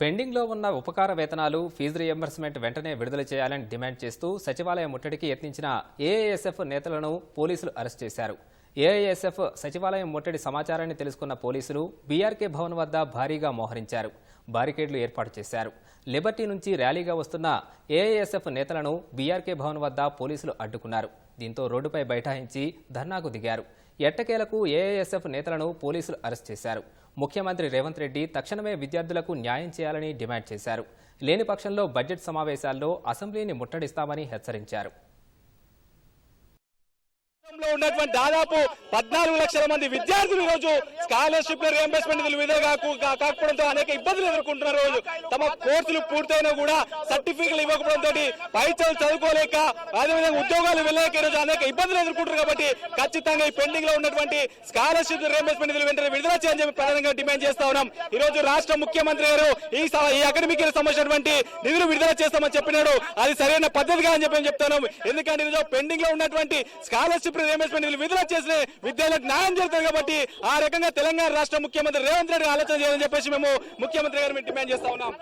పెండింగ్లో ఉన్న ఉపకార వేతనాలు ఫీజు రియంబర్స్మెంట్ వెంటనే విడుదల చేయాలని డిమాండ్ చేస్తూ సచివాలయ ముట్టడికి యత్నించిన ఏఐఎస్ఎఫ్ నేతలను పోలీసులు అరెస్ట్ చేశారు. ఏఐఎస్ఎఫ్ సచివాలయం ముట్టడి సమాచారాన్ని తెలుసుకున్న పోలీసులు బీఆర్కే భవన్ వద్ద భారీగా మోహరించారు. బారికేడ్లు ఏర్పాటు చేశారు. లిబర్టీ నుంచి ర్యాలీగా వస్తున్న ఏఐఎస్ఎఫ్ నేతలను బీఆర్కే భవన్ వద్ద పోలీసులు అడ్డుకున్నారు. దీంతో రోడ్డుపై బైఠాయించి ధర్నాకు దిగారు. ఎట్టకేలకు ఏఐఎస్ఎఫ్ నేతలను పోలీసులు అరెస్ట్ చేశారు. ముఖ్యమంత్రి రేవంత్ రెడ్డి తక్షణమే విద్యార్థులకు న్యాయం చేయాలని డిమాండ్ చేశారు. లేని పక్షంలో బడ్జెట్ సమావేశాల్లో అసెంబ్లీని ముట్టడిస్తామని హెచ్చరించారు. రాష్ట్రంలో ఉన్నటువంటి దాదాపు పద్నాలుగు లక్షల మంది విద్యార్థులు ఈ రోజు స్కాలర్షిప్ రియంబర్స్మెంట్ విడుదల కాకపోవడంతో అనేక ఇబ్బందులు ఎదుర్కొంటున్నారు రోజు తమ కోర్సులు పూర్తయినా కూడా సర్టిఫికెట్లు ఇవ్వకపోవడంతో పై చదువుకోలేక అదేవిధంగా ఉద్యోగాలు వెళ్ళలేక ఈరోజు రోజు అనేక ఇబ్బందులు ఎదుర్కొంటారు కాబట్టి ఖచ్చితంగా ఈ పెండింగ్లో ఉన్నటువంటి స్కాలర్షిప్ రియంబర్స్మెంట్ నిధులు వెంటనే విడుదల చేయాలని చెప్పి ప్రధానంగా డిమాండ్ చేస్తా ఉన్నాం. ఈ రోజు రాష్ట్ర ముఖ్యమంత్రి గారు ఈ ఈ అకాడమిక్ ఇయర్ సంబంధించినటువంటి నిధులు విడుదల చేస్తామని చెప్పినాడు. అది సరైన పద్ధతిగా అని చెప్పి చెప్తాను ఎందుకంటే ఈరోజు పెండింగ్లో ఉన్నటువంటి స్కాలర్షిప్ రియంబర్స్మెంట్ నిధులు చేసిన విద్యార్థులకు న్యాయం జరుగుతుంది కాబట్టి ఆ రకంగా తెలంగాణ రాష్ట్ర ముఖ్యమంత్రి రేవంత్ రెడ్డి ఆలోచన చేయాలని చెప్పేసి మేము ముఖ్యమంత్రి గారు మేము డిమాండ్ చేస్తా ఉన్నాం.